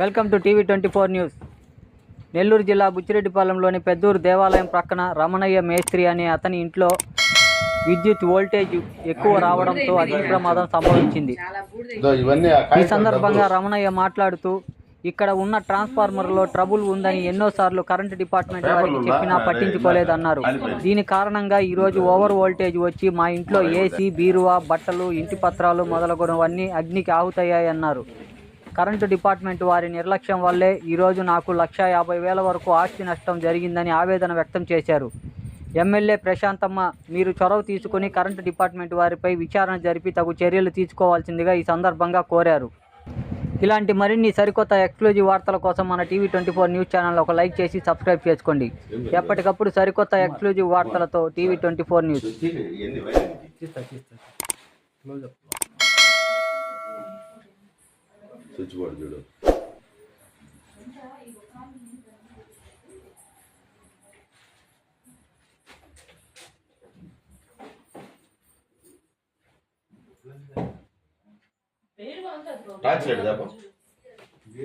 Welcome to TV twenty four news. Nellore జిల్లా బుచ్చిరెడ్డిపాలెంలోని పెద్దూరు దేవాలయం ప్రక్కన రమణయ్య మేస్త్రి అనే అతని ఇంట్లో విద్యుత్ వోల్టేజ్ ఎక్కువ రావడంతో అగ్ని ప్రమాదం సంభవించింది. ఈ సందర్భంగా రమణయ్య మాట్లాడుతూ ఇక్కడ ఉన్న ట్రాన్స్ఫార్మర్లో ట్రబుల్ ఉందని ఎన్నోసార్లు కరెంటు డిపార్ట్మెంట్ వారికి చెప్పినా పట్టించుకోలేదన్నారు. దీని కారణంగా ఈ రోజు ఓవర్ వోల్టేజ్ వచ్చి మా ఇంట్లో ఏసీ బీరువా బట్టలు ఇంటి పత్రాలు మొదలగునవన్నీ అగ్నికి ఆహుతయ్యాయన్నారు కరెంటు డిపార్ట్మెంట్ వారి నిర్లక్ష్యం వల్లే ఈరోజు నాకు లక్ష యాభై వేల వరకు ఆస్తి నష్టం జరిగిందని ఆవేదన వ్యక్తం చేశారు. ఎమ్మెల్యే ప్రశాంతమ్మ మీరు చొరవ తీసుకుని కరెంటు డిపార్ట్మెంట్ వారిపై విచారణ జరిపి తగు చర్యలు తీసుకోవాల్సిందిగా ఈ సందర్భంగా కోరారు. ఇలాంటి మరిన్ని సరికొత్త ఎక్స్క్లూజివ్ వార్తల కోసం మన TV twenty four news channel ఒక లైక్ చేసి సబ్స్క్రైబ్ చేసుకోండి. ఎప్పటికప్పుడు సరికొత్త ఎక్స్క్లూజివ్ వార్తలతో TV twenty four news. Board చూడు. టార్చ్ లైట్ దాపా తీ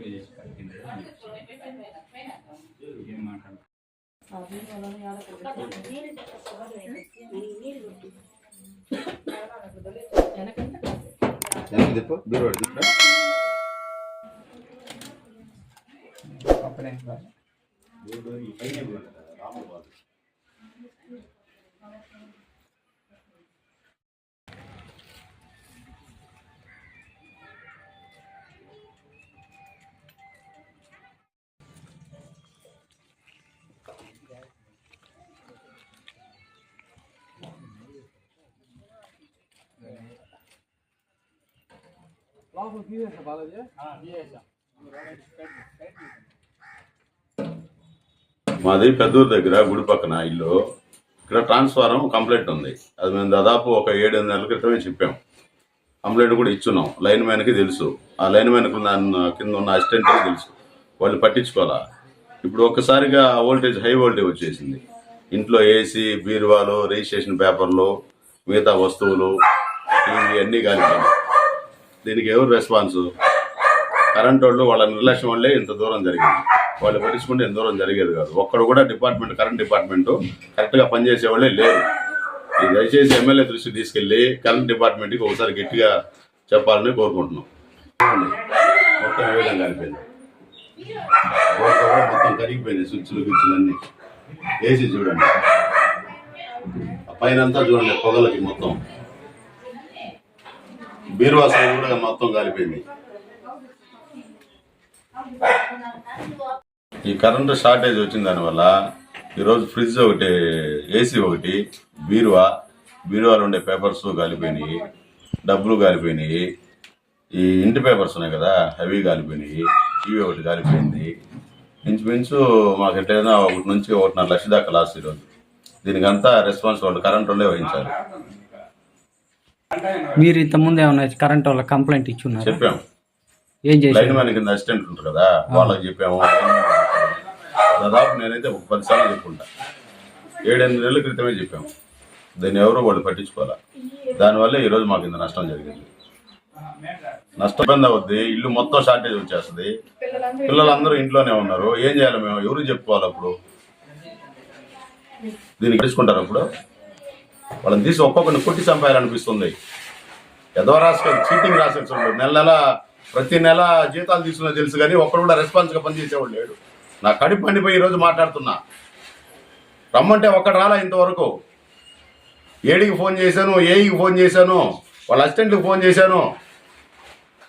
అవి ఓటు చేసి కట్టింది ఏం మాట్లాడు తిప్పు పక్కనే బాగా మాది పెద్దూరు దగ్గర గుడి పక్కన ఇల్లు. ఇక్కడ ట్రాన్స్ఫారం కంప్లైంట్ ఉంది. అది మేము దాదాపు ఒక ఏడు ఎనిమిది నెలల క్రితమే చెప్పాం. కంప్లైంట్ కూడా ఇచ్చున్నాం. లైన్ మ్యాన్కి తెలుసు. ఆ లైన్ మ్యాన్కి ఉన్న కింద ఉన్న అసిస్టెంట్కి తెలుసు. వాళ్ళు పట్టించుకోవాలా? ఇప్పుడు ఒక్కసారిగా వోల్టేజ్ హై వోల్టేజ్ వచ్చేసింది. ఇంట్లో ఏసీ బీరువాలు రిజిస్ట్రేషన్ పేపర్లు మిగతా వస్తువులు టీవీ అన్నీ కాలిపోయినాయి దీనికి ఎవరు రెస్పాన్స్ కరెంట్ వాళ్ళు వాళ్ళ నిర్లక్ష్యం వల్లే ఇంత దూరం జరిగింది. వాళ్ళు పట్టించుకుంటే ఇంత దూరం జరిగేది కాదు. ఒక్కడు కూడా డిపార్ట్మెంట్ కరెంట్ డిపార్ట్మెంట్ కరెక్ట్గా పనిచేసే వాళ్ళే లేరు. ఇది దయచేసి ఎమ్మెల్యే దృష్టికి తీసుకెళ్ళి కరెంట్ డిపార్ట్మెంట్కి ఒకసారి గట్టిగా చెప్పాలని కోరుకుంటున్నాం. మొత్తం ఏ విధంగా కలిపింది మొత్తం కరిగిపోయింది స్విచ్లు గిచ్చులు అన్ని. ఏసీ చూడండి. పైన అంతా చూడండి పొగలకి మొత్తం. బీరువా సైడ్ కూడా మొత్తం కాలిపోయింది. ఈ కరెంటు షార్టేజ్ వచ్చిన దానివల్ల ఈరోజు ఫ్రిడ్జ్ ఒకటి ఏసీ ఒకటి బీరువా బీరువాలో ఉండే పేపర్స్ కాలిపోయినాయి డబ్బులు కాలిపోయినాయి ఈ ఇంటి పేపర్స్ ఉన్నాయి కదా అవి కాలిపోయినాయి టీవీ ఒకటి కాలిపోయింది. ఇంచుమించు మాకు ఎట్లయినా ఒకటి నుంచి ఒకటిన్నర లక్ష దాకా లాస్ట్ ఈరోజు. దీనికంతా రెస్పాన్స్ వాళ్ళు కరెంట్ ఉండే వహించాలి. మీరు ఇంతకుముందు ఏమన్నా కరెంట్ వాళ్ళ కంప్లైంట్ ఇచ్చున్నారు? చెప్పాం. ఏం చేశారు? లైన్ మ్యాన్ కింద అసిస్టెంట్ ఉంటారు కదా వాళ్ళకి చెప్పాము. దాదాపు నేనైతే ఒక పది సార్లు చెప్పుకుంటా. ఏడెనిమిది నెలల క్రితమే చెప్పాము. దీన్ని ఎవరు వాళ్ళు పట్టించుకోవాలా? దానివల్ల ఈరోజు మాకు ఇంత నష్టం జరిగింది. నష్టం ఇబ్బంది అవుద్ది ఇల్లు మొత్తం షార్టేజ్ వచ్చేస్తుంది. పిల్లలందరూ ఇంట్లోనే ఉన్నారు. ఏం చేయాలి మేము? ఎవరు చెప్పుకోవాలి అప్పుడు? దీన్ని పట్టించుకుంటారు అప్పుడు? వాళ్ళని తీసి ఒక్కొక్కరిని కొట్టి చంపేయాలనిపిస్తుంది ఎదో రాసుకొని చీటింగ్ రాసేవాళ్ళు నెల నెల ప్రతి నెల జీతాలు తీసుకునే తెలుసు కానీ ఒక్కడు కూడా రెస్పాన్స్గా పనిచేసేవాడు లేడు. నా కడుపు పండిపోయి ఈరోజు మాట్లాడుతున్నా. రమ్మంటే ఒక్కడు రాలా ఇంతవరకు? ఏడికి ఫోన్ చేశాను ఏఈకి ఫోన్ చేశాను వాళ్ళ అసిస్టెంట్కి ఫోన్ చేశాను.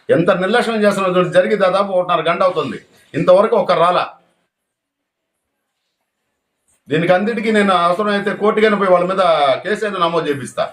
ఎంత నిర్లక్ష్యం చేస్తున్నా జరిగి దాదాపు ఒకటిన్నర గంట అవుతుంది. ఇంతవరకు ఒక రాలా. దీనికి అంతటికీ నేను అవసరం అయితే కోర్టుకైనా పోయి వాళ్ళ మీద కేసు అయితే నమోదు చేపిస్తా.